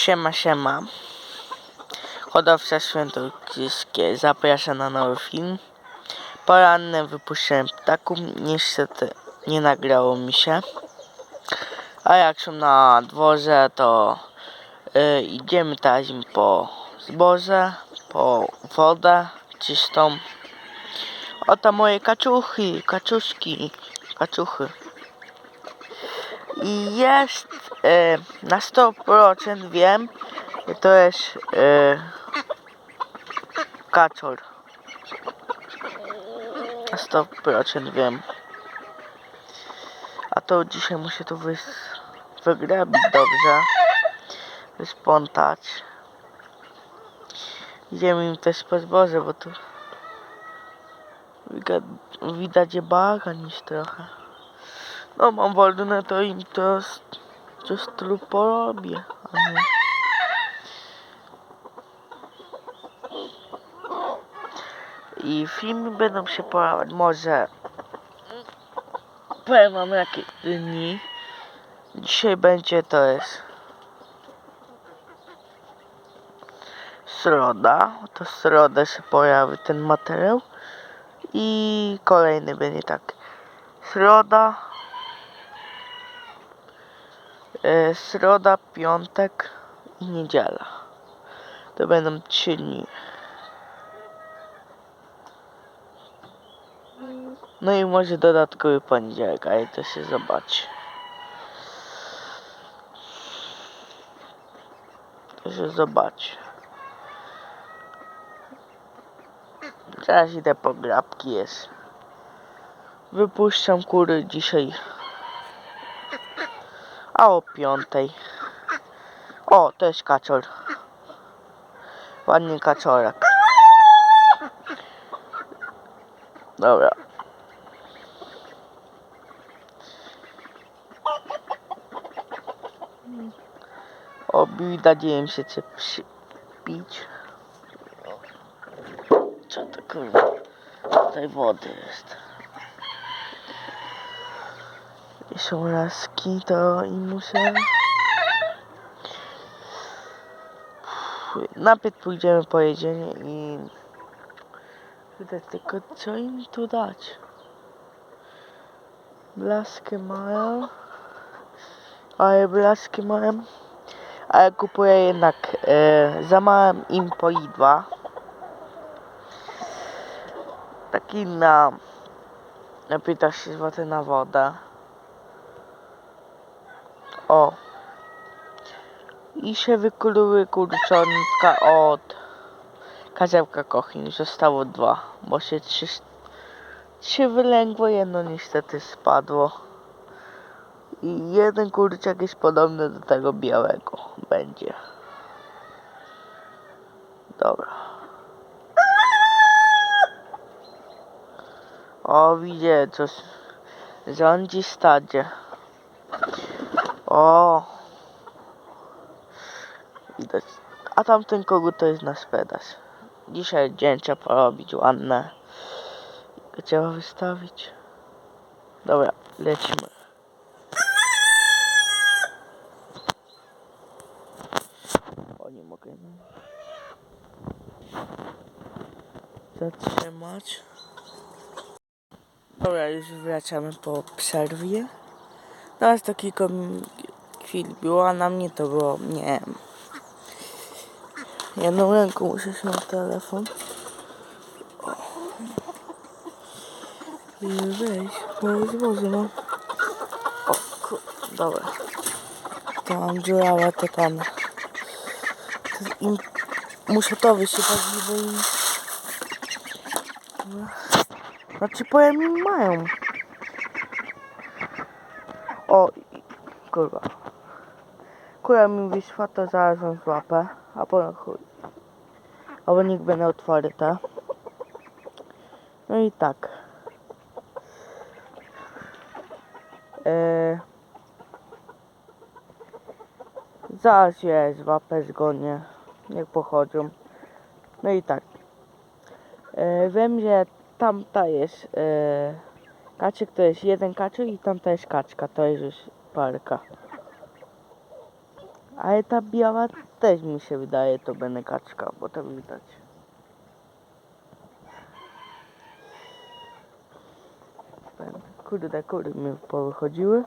Siema, siema. Hodowca świętokrzyskie zaprasza na nowy film. Poranne wypuszczałem ptaków, niestety nie nagrało mi się. A jak są na dworze, to y, idziemy teraz po zboże, po wodę czystą. Oto moje kaczuchy, kaczuszki, kaczuchy. I jest na 100% wiem, to jest e, kaczor. Na 100% wiem. A to dzisiaj muszę to wys wygrabić dobrze. Wyspątać. Idziemy im też po zboże, bo tu widać, bagan niż trochę. No mam wolne, to im to coś tu porobię, a nie. I filmy będą się pojawiać, może powiem wam jakie dni. Dzisiaj będzie to jest środa, to środę się pojawi ten materiał i kolejny będzie tak. Środa, e, środa, piątek i niedziela. To będą trzy dni. No i może dodatkowy poniedziałek, ale to się zobaczy. To się zobaczy. Teraz idę po grabki jest. Wypuszczam kury dzisiaj. A o piątej. O, to jest kaczor. Ładny kaczorek. Dobra. O, widać im się chce pić. Co to kurwa? Tutaj wody jest. I są laski, to i muszę... Najpierw pójdziemy po jedzenie i... Widać tylko co im tu dać. Blaskę mają. Ale blasky mają. A ja kupuję jednak e, za małym im poidła. Taki na, na 15 zł na wodę. O. I się wykluły kurczątka od kazełka kochin. Zostało dwa, bo się trzy, trzy wylęgło, jedno niestety spadło. I jeden kurczak jest podobny do tego białego. Będzie. Dobra. O, widzę, coś rządzi stadzie. O. Widać. A tamten kogut to jest na sprzedaż. Dzisiaj dzień trzeba porobić ładne. Tylko Trzeba wystawić. Dobra, lecimy. O, nie mogę. Zatrzymać. Dobra, już wracamy po przerwie. Teraz to kilka chwil było, a na mnie to było, nie wiem. Jedną ręką muszę się telefon. O. I moje zboże mam. O, kur... dobra. To mam dziurawe te tam. To Im... Muszę to wysypać, bo im... Znaczy powiem im mają. O, kurwa. Kura mi wyszła, to zaraz ją złapę. A potem chuj. Albo niech będę otwarte. No i tak. Eee, zaraz je złapę, zgonię. Niech pochodzą. No i tak. E, wiem, że tamta jest e, kaczek to jest jeden kaczek i tamta jest kaczka, to jest już parka. Ale ta biała też mi się wydaje to będzie kaczka, bo tam widać. Będę- Kurde, kurde mi powychodziły.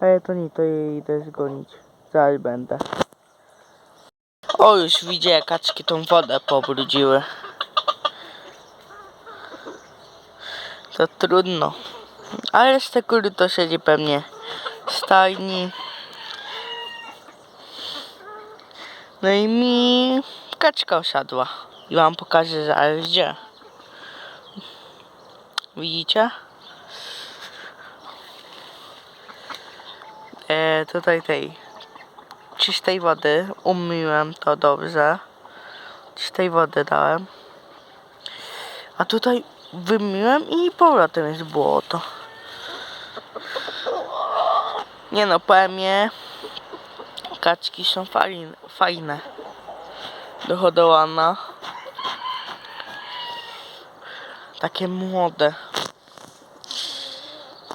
Ale to nie, to jej idę zgonić. Zaraz będę. O, już widzę, kaczki tą wodę pobrudziły. To trudno. Ale resztę kury to siedzi pewnie w stajni. No i mi kaczka osiadła. I wam pokażę zaraz gdzie. Widzicie? E, tutaj tej czystej wody umyłem to dobrze. Czystej wody dałem. A tutaj wymyłem i powrotem jest błoto. Nie no, powiem je, kaczki są fajne. fajne. Do. Takie młode.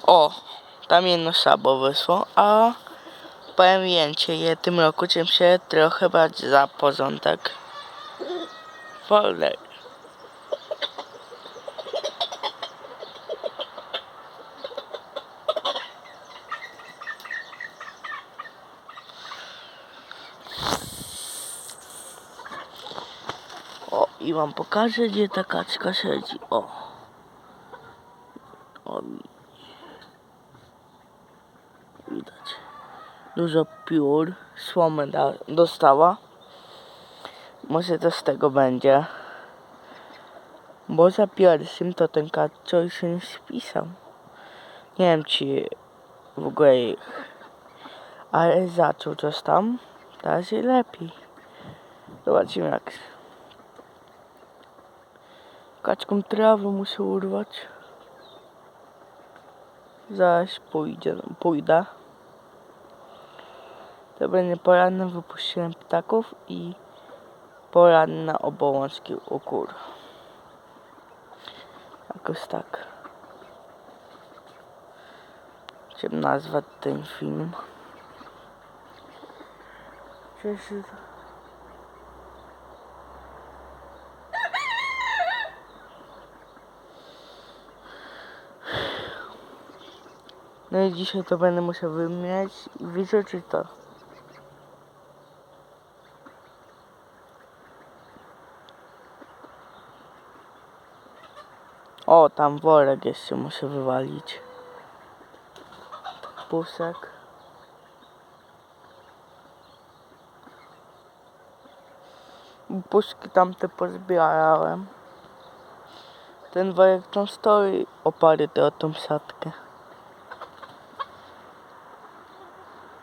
O, tam jedno szabo wyszło, a powiem więcej, je tym roku czym się trochę bać za porządek. Wolę. I wam pokażę, gdzie ta kaczka siedzi. O. O, wi- widać. Dużo piór, słomę dostała. Może to z tego będzie. Bo za pierwszym to ten kaczor się spisał. Nie wiem, czy w ogóle ich. Ale zaczął coś tam. Teraz lepiej. Zobaczymy jak. Kaczką trawę muszę urwać. Zaraz pójdzie, pójdę. To będzie poranne ptaków i poranne obołączki u kur. Jakoś tak. Chciałem nazwać ten film. Cześć. No i dzisiaj to będę musiał wymieniać i wyrzucić to. O, tam worek jeszcze muszę wywalić. Pusek. Puszki tamte pozbierałem. Ten worek tam stoi oparty o tą siatkę.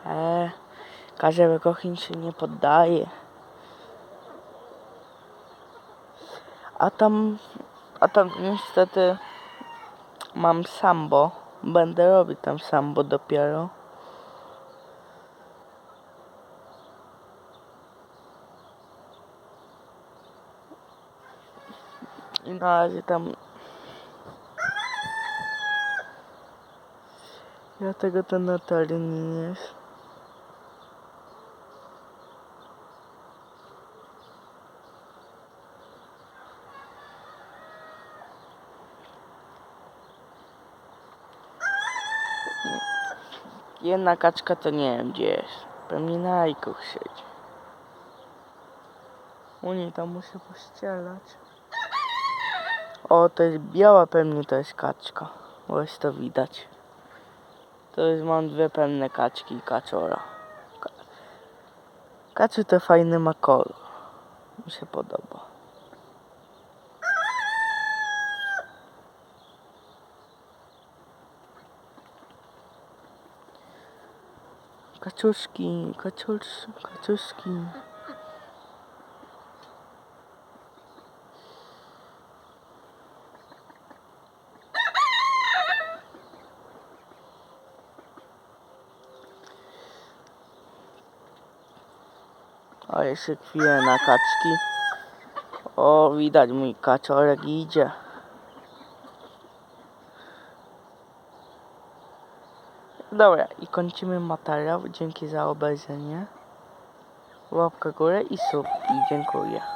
Eee, Karzełek Kochin się nie poddaje. A tam, a tam niestety mam sambo. Będę robić tam sambo dopiero. I na razie tam... Dlatego to na terenie jest. Jedna kaczka to nie wiem gdzie jest. Pewnie na jajkach siedzi. U niej tam muszę pościelać. O, to jest biała pewnie to jest kaczka. Jest to widać. To jest, mam dwie pewne kaczki i kaczora. Ka Kaczy to fajny ma kolor. Mi się podoba. Kaczuszki, kaczusz, kaczuszki. A jeszcze chwilę na kaczki. O, widać mój kaczorek idzie. Dobra, i kończymy materiał. Dzięki za obejrzenie. Łapka górę i sub. I dziękuję.